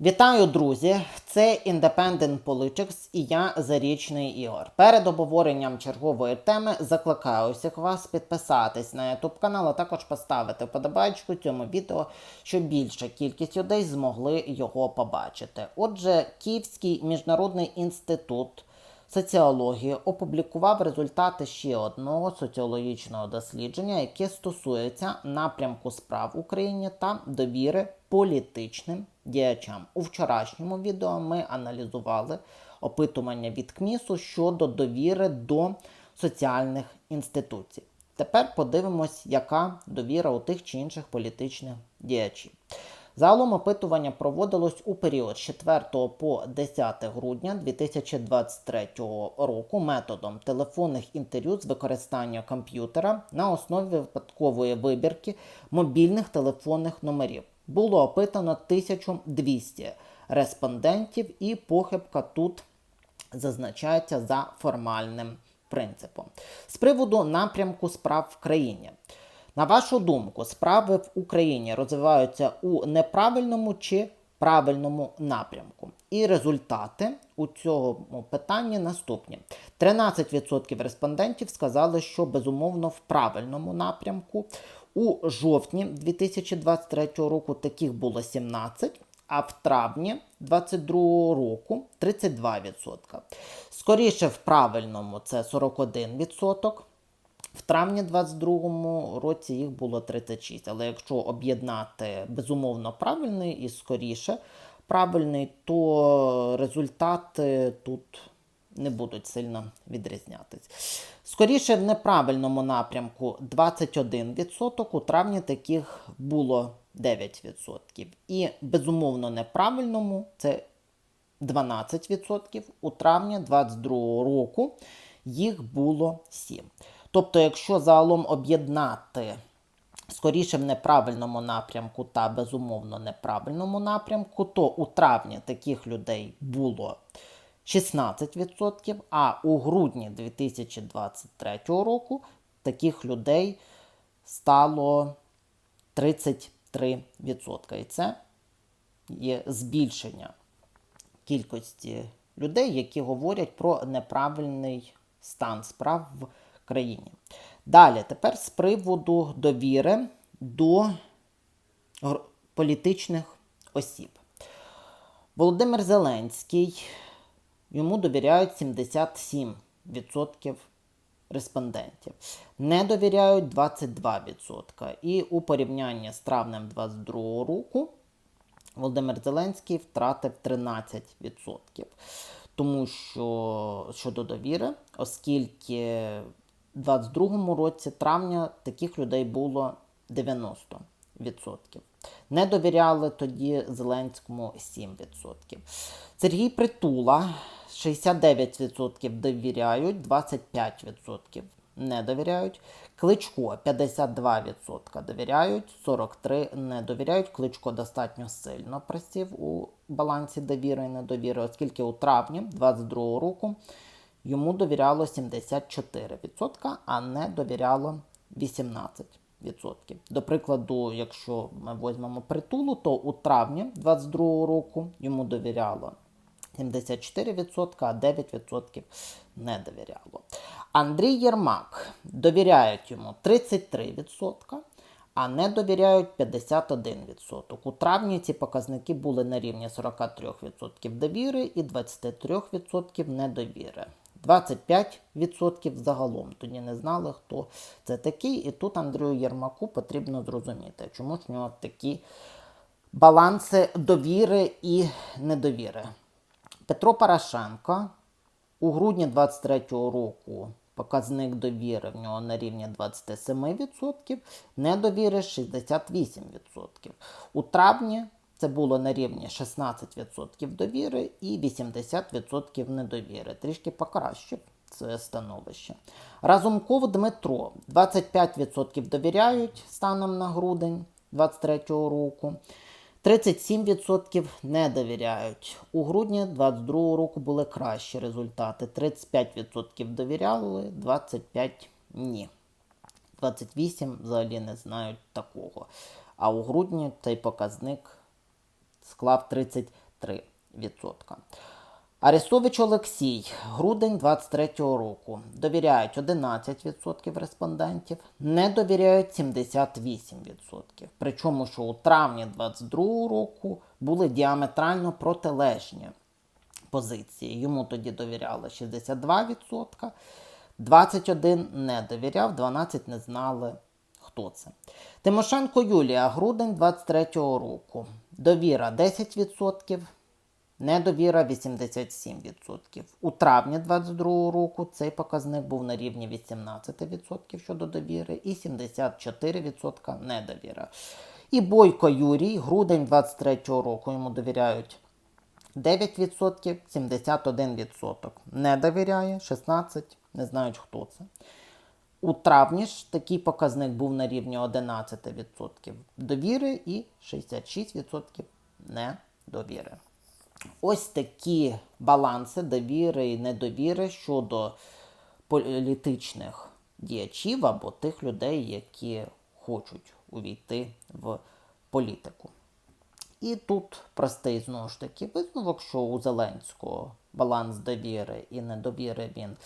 Вітаю, друзі! Це Independent Politics і я Зарічний Ігор. Перед обговоренням чергової теми закликаю усіх вас підписатись на YouTube канал, а також поставити вподобайку цьому відео, щоб більша кількість людей змогли його побачити. Отже, Київський міжнародний інститут соціології опублікував результати ще одного соціологічного дослідження, яке стосується напрямку справ в Україні та довіри політичним діячам. У вчорашньому відео ми аналізували опитування від КМІСу щодо довіри до соціальних інституцій. Тепер подивимось, яка довіра у тих чи інших політичних діячів. Загалом опитування проводилось у період з 4 по 10 грудня 2023 року методом телефонних інтерв'ю з використання комп'ютера на основі випадкової вибірки мобільних телефонних номерів. Було опитано 1200 респондентів, і похибка тут зазначається за формальним принципом. З приводу напрямку справ в країні. На вашу думку, справи в Україні розвиваються у неправильному чи правильному напрямку? І результати у цьому питанні наступні: 13% респондентів сказали, що безумовно в правильному напрямку. У жовтні 2023 року таких було 17, а в травні 2022 року 32%. Скоріше в правильному це 41%. В травні 22 році їх було 36. Але якщо об'єднати безумовно правильний і скоріше правильний, то результати тут не будуть сильно відрізнятися. Скоріше в неправильному напрямку 21%, у травні таких було 9%. І безумовно неправильному це 12%. У травні 2022 року їх було 7%. Тобто, якщо загалом об'єднати скоріше в неправильному напрямку та безумовно неправильному напрямку, то у травні таких людей було 16%, а у грудні 2023 року таких людей стало 33%. І це є збільшення кількості людей, які говорять про неправильний стан справ в країні. Далі, тепер з приводу довіри до політичних осіб. Володимир Зеленський, йому довіряють 77% респондентів. Не довіряють 22%. І у порівнянні з травнем 2022 року Володимир Зеленський втратив 13%. Тому що щодо довіри, оскільки в 22-му році травня таких людей було 90%. Не довіряли тоді Зеленському 7%. Сергій Притула 69% довіряють, 25% не довіряють. Кличко 52% довіряють, 43% не довіряють. Кличко достатньо сильно просів у балансі довіри і недовіри, оскільки у травні 2022 року йому довіряло 74%, а не довіряло 18%. До прикладу, якщо ми візьмемо притулу, то у травні 2022 року йому довіряло 74%, а 9% не довіряло. Андрій Єрмак довіряють йому 33%, а не довіряють 51%. У травні ці показники були на рівні 43% довіри і 23% недовіри. 25% загалом. Тоді не знали, хто це такий. І тут Андрію Єрмаку потрібно зрозуміти, чому ж в нього такі баланси довіри і недовіри. Петро Порошенко у грудні 23-го року показник довіри в нього на рівні 27%, недовіри 68%. У травні це було на рівні 16% довіри і 80% недовіри. Трішки покращив це становище. Разумков Дмитро 25% довіряють станом на грудень 2023 року. 37% не довіряють. У грудні 2022 року були кращі результати. 35% довіряли, 25% ні. 28% взагалі не знають такого. А у грудні цей показник склав Арестович Олексій, грудень 23-го року. Довіряють 11% респондентів, не довіряють 78%. Причому, що у травні 22-го року були діаметрально протилежні позиції. Йому тоді довіряли 62%, 21 не довіряв, 12 не знали, хто це. Тимошенко Юлія, грудень 23-го року. Довіра 10%, недовіра 87%. У травні 22-го року цей показник був на рівні 18% щодо довіри і 74% недовіра. І Бойко Юрій, грудень 23-го року йому довіряють 9%, 71%. Не довіряє, 16%, не знають хто це. У травні ж такий показник був на рівні 11% довіри і 66% недовіри. Ось такі баланси довіри і недовіри щодо політичних діячів або тих людей, які хочуть увійти в політику. І тут простий знову ж таки висновок, що у Зеленського баланс довіри і недовіри він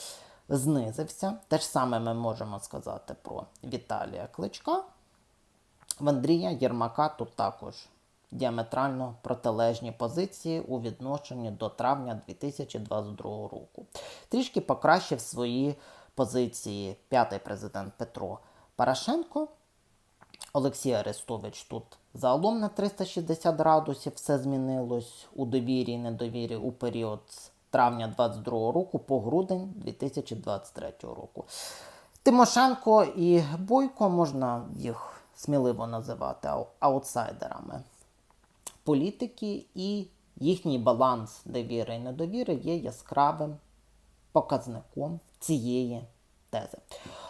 знизився. Те ж саме ми можемо сказати про Віталія Кличка. В Андрія Єрмака тут також діаметрально протилежні позиції у відношенні до травня 2022 року. Трішки покращив свої позиції п'ятий президент Петро Порошенко. Олексій Арестович тут загалом на 360 градусів все змінилось у довірі і недовірі у період з травня 2022 року по грудень 2023 року. Тимошенко і Бойко можна їх сміливо називати аутсайдерами політики, і їхній баланс довіри і недовіри є яскравим показником цієї тези.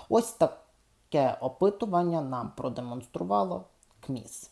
Ось таке опитування нам продемонструвало КМІС.